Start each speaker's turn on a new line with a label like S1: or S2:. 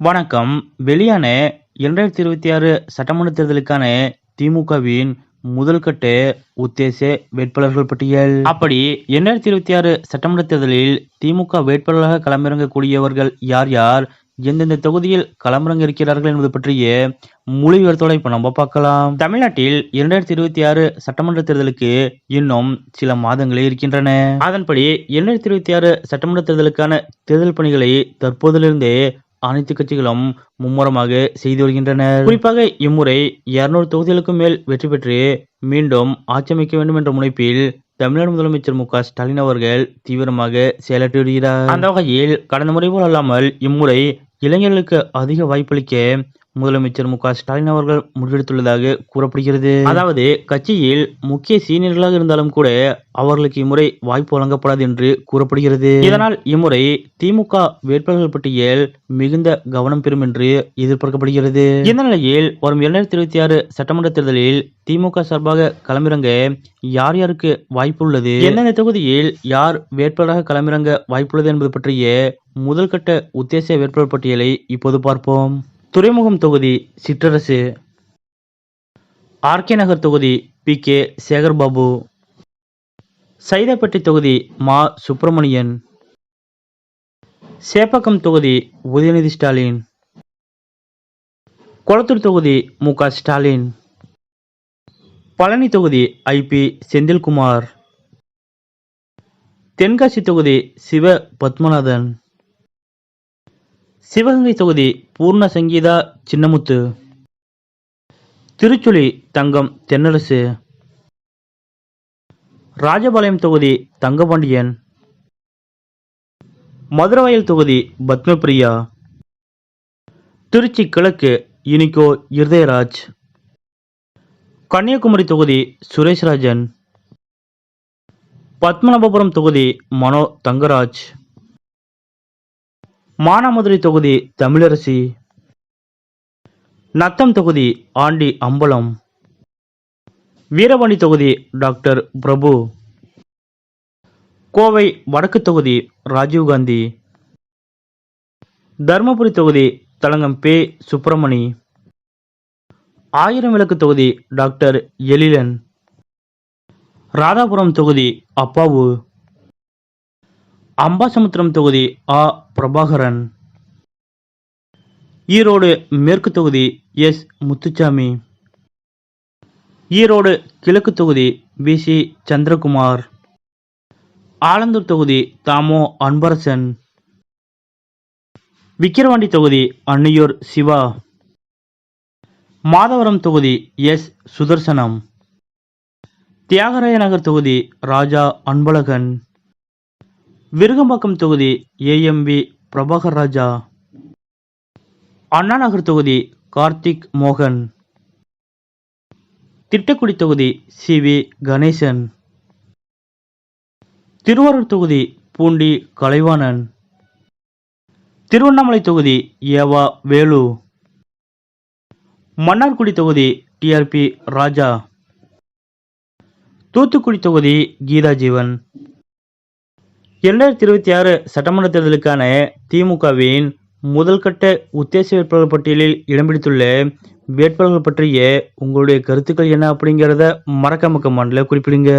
S1: வணக்கம். வெளியான இரண்டாயிரத்தி இருபத்தி ஆறு சட்டமன்ற தேர்தலுக்கான திமுகவின் முதல் கட்ட உத்தேச வேட்பாளர்கள் பட்டியல். அப்படி இரண்டாயிரத்தி இருபத்தி ஆறு சட்டமன்ற தேர்தலில் திமுக வேட்பாளராக களமிறங்கக்கூடியவர்கள் யார் யார் எந்தெந்த தொகுதியில் களமிறங்க இருக்கிறார்கள் என்பது பற்றிய முழு விவரத்தோட இப்ப நம்ம பார்க்கலாம். தமிழ்நாட்டில் இரண்டாயிரத்தி இருபத்தி ஆறு சட்டமன்ற தேர்தலுக்கு இன்னும் சில மாதங்களே இருக்கின்றன. அதன்படி இரண்டாயிரத்தி இருபத்தி ஆறு சட்டமன்ற தேர்தலுக்கான தேர்தல் பணிகளை தற்போதிலிருந்தே அனைத்து கட்சிகளும் மும்முரமாக செய்து வருகின்றனர். குறிப்பாக இம்முறை இருநூறு தொகுதிகளுக்கும் மேல் வெற்றி பெற்று மீண்டும் ஆட்சி அமைக்க வேண்டும் என்ற முனைப்பில் தமிழ்நாடு முதலமைச்சர் மு க ஸ்டாலின் அவர்கள் தீவிரமாக செயலாற்றி வருகிறார். அந்த வகையில் கடந்த முறை போல் அல்லாமல் இம்முறை இளைஞர்களுக்கு அதிக வாய்ப்பளிக்க முதலமைச்சர் மு க ஸ்டாலின் அவர்கள் முடிவெடுத்துள்ளதாக கூறப்படுகிறது. அதாவது கட்சியில் முக்கிய சீனியர்களாக இருந்தாலும் கூட அவர்களுக்கு இம்முறை வாய்ப்பு வழங்கப்படாது என்று கூறப்படுகிறது. இதனால் இம்முறை திமுக வேட்பாளர்கள் பட்டியல் மிகுந்த கவனம் பெறும் என்று எதிர்பார்க்கப்படுகிறது. இந்த நிலையில் வரும் இரண்டாயிரத்தி இருபத்தி ஆறு சட்டமன்ற தேர்தலில் திமுக சார்பாக களமிறங்க யார் யாருக்கு வாய்ப்பு உள்ளது? எந்தெந்த தொகுதியில் யார் வேட்பாளராக களமிறங்க வாய்ப்புள்ளது என்பது பற்றிய முதல் கட்ட உத்தேச வேட்பாளர் பட்டியலை இப்போது பார்ப்போம். துறைமுகம் தொகுதி சிற்றரசு. ஆர்கே நகர் தொகுதி பி கே சேகர்பாபு. சைதாப்பேட்டை தொகுதி மா சுப்பிரமணியன். சேப்பாக்கம் தொகுதி உதயநிதி ஸ்டாலின். கொளத்தூர் தொகுதி மு க ஸ்டாலின். பழனி தொகுதி ஐ பி செந்தில்குமார். தென்காசி தொகுதி சிவ பத்மநாதன் சிவகங்கை தொகுதி பூர்ண சங்கீதா சின்னமுத்து. திருச்சுழி தங்கம் தென்னரசு. ராஜபாளையம் தொகுதி தங்கபாண்டியன். மதுரவாயல் தொகுதி பத்மபிரியா. திருச்சி கிழக்கு இனிகோ இருதயராஜ். கன்னியாகுமரி தொகுதி சுரேஷ்ராஜன். பத்மநாபபுரம் தொகுதி மனோ தங்கராஜ். மானாமதுரை தொகுதி தமிழரசி. நத்தம் தொகுதி ஆண்டி அம்பலம். வீரபாண்டி தொகுதி டாக்டர் பிரபு. கோவை வடக்கு தொகுதி ராஜீவ்காந்தி தருமபுரி தொகுதி தலங்கம் பே சுப்பிரமணி. ஆயிரம் விளக்கு தொகுதி டாக்டர் எழிலன். ராதாபுரம் தொகுதி அப்பாவு. அம்பாசமுத்திரம் தொகுதி ஆ. பிரபாகரன். ஈரோடு மேற்கு தொகுதி எஸ். முத்துச்சாமி. ஈரோடு கிழக்கு தொகுதி பி சி. சந்திரகுமார். ஆலந்தூர் தொகுதி தாமோ அன்பரசன். விக்கிரவாண்டி தொகுதி அன்னியூர் சிவா. மாதவரம் தொகுதி எஸ். சுதர்சனம். தியாகராய நகர் தொகுதி ராஜா அன்பழகன். விருகம்பாக்கம் தொகுதி ஏஎம்வி பிரபாகர் ராஜா. அண்ணா நகர் தொகுதி கார்த்திக் மோகன். திட்டக்குடி தொகுதி சி வி கணேசன். திருவாரூர் தொகுதி பூண்டி கலைவாணன். திருவண்ணாமலை தொகுதி ஏவா வேலு. மன்னார்குடி தொகுதி டிஆர்பி ராஜா. தூத்துக்குடி தொகுதி கீதா ஜீவன் இரண்டாயிரத்தி இருபத்தி ஆறு சட்டமன்ற தேர்தலுக்கான திமுகவின் முதல்கட்ட உத்தேச வேட்பாளர் பட்டியலில் இடம் பிடித்துள்ள வேட்பாளர்கள் பற்றிய உங்களுடைய கருத்துக்கள் என்ன அப்படிங்கிறத மறக்காம கமெண்ட்ல குறிப்பிடுங்க.